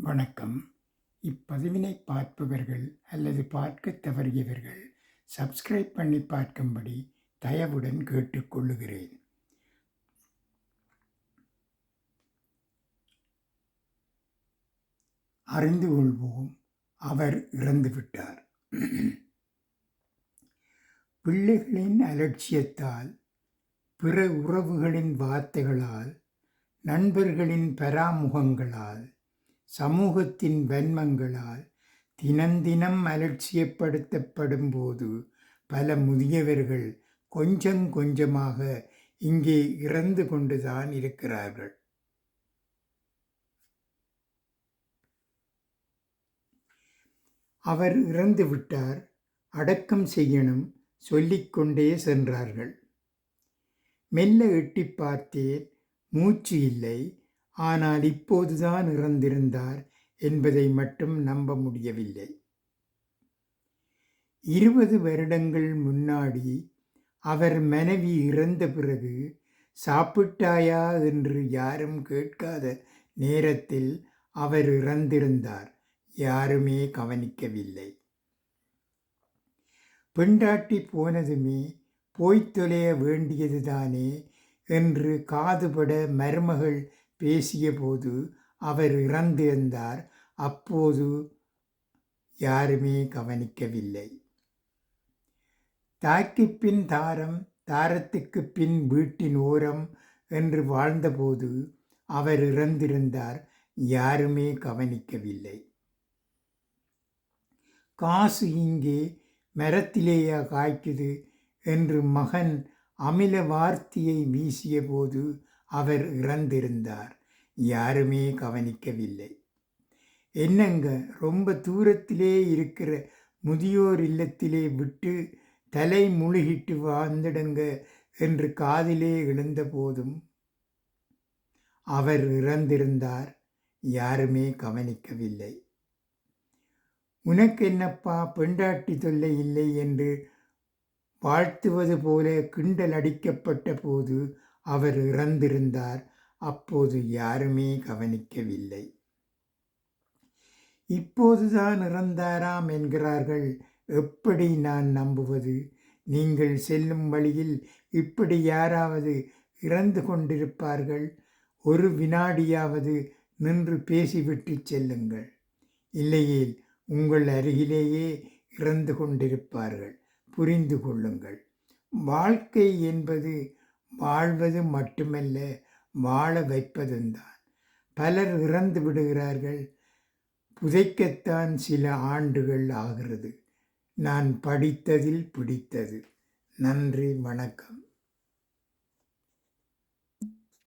வணக்கம். இப்பதிவினை பார்ப்பவர்கள் அல்லது பார்க்கத் தவறியவர்கள் சப்ஸ்கிரைப் பண்ணி பார்க்கும்படி தயவுடன் கேட்டுக்கொள்ளுகிறேன். அறிந்து கொள்வோம். அவர் இறந்துவிட்டார் பிள்ளைகளின் அலட்சியத்தால் பிற உறவுகளின் வார்த்தைகளால் நண்பர்களின் பராமுகங்களால் சமூகத்தின் வன்மங்களால் தினந்தினம் அலட்சியப்படுத்தப்படும் போது பல முதியவர்கள் கொஞ்சம் கொஞ்சமாக இங்கே இறந்து கொண்டுதான் இருக்கிறார்கள். அவர் இறந்து விட்டார். அடக்கம் செய்யணும் சொல்லிக்கொண்டே சென்றார்கள். மெல்ல எட்டி பார்த்தேன். மூச்சு இல்லை. ஆனால் இப்போதுதான் இறந்திருந்தார் என்பதை மட்டும் நம்ப முடியவில்லை. இருபது வருடங்கள் முன்னாடி அவர் மனைவி இறந்த பிறகு சாப்பிட்டாயா என்று யாரும் கேட்காத நேரத்தில் அவர் இறந்திருந்தார். யாருமே கவனிக்கவில்லை. பெண்டாட்டி போனதுமே போய்த்தொலைய வேண்டியதுதானே என்று காதுபட மருமகள் பேசியபோது அவர் இறந்திருந்தார். அப்போது யாருமே கவனிக்கவில்லை. தாய்க்கு பின் தாரம் தாரத்துக்கு பின் வீட்டின் ஓரம் என்று வாழ்ந்தபோது அவர் இறந்திருந்தார். யாருமே கவனிக்கவில்லை. காசு இங்கே மரத்திலேயா காய்க்குது என்று மகன் அமில வார்த்தையை வீசியபோது அவர் இறந்திருந்தார். யாருமே கவனிக்கவில்லை. என்னங்க ரொம்ப தூரத்திலே இருக்கிற முதியோர் இல்லத்திலே விட்டு தலை முழுகிட்டு வாழ்ந்திடுங்க என்று காதிலே எழுந்த போதும் அவர் இறந்திருந்தார். யாருமே கவனிக்கவில்லை. உனக்கு என்னப்பா பெண்டாட்டி தொல்லை இல்லை? என்று வாழ்த்துவது போல கிண்டல் அடிக்கப்பட்ட போது அவர் இறந்திருந்தார். அப்போது யாருமே கவனிக்கவில்லை. இப்போதுதான் இறந்தாராம் என்கிறார்கள். எப்படி நான் நம்புவது? நீங்கள் செல்லும் வழியில் இப்படி யாராவது இறந்து கொண்டிருப்பார்கள்? ஒரு வினாடியாவது நின்று பேசிவிட்டு செல்லுங்கள். இல்லையேல் உங்கள் அருகிலேயே இறந்து கொண்டிருப்பார்கள். புரிந்து கொள்ளுங்கள். வாழ்க்கை என்பது வாழ்வது மட்டுமல்ல வாழ வைப்பதும்தான் பலர் இறந்து விடுகிறார்கள். புதைக்கத்தான் சில ஆண்டுகள் ஆகிறது. நான் படித்ததில் பிடித்தது. நன்றி வணக்கம்.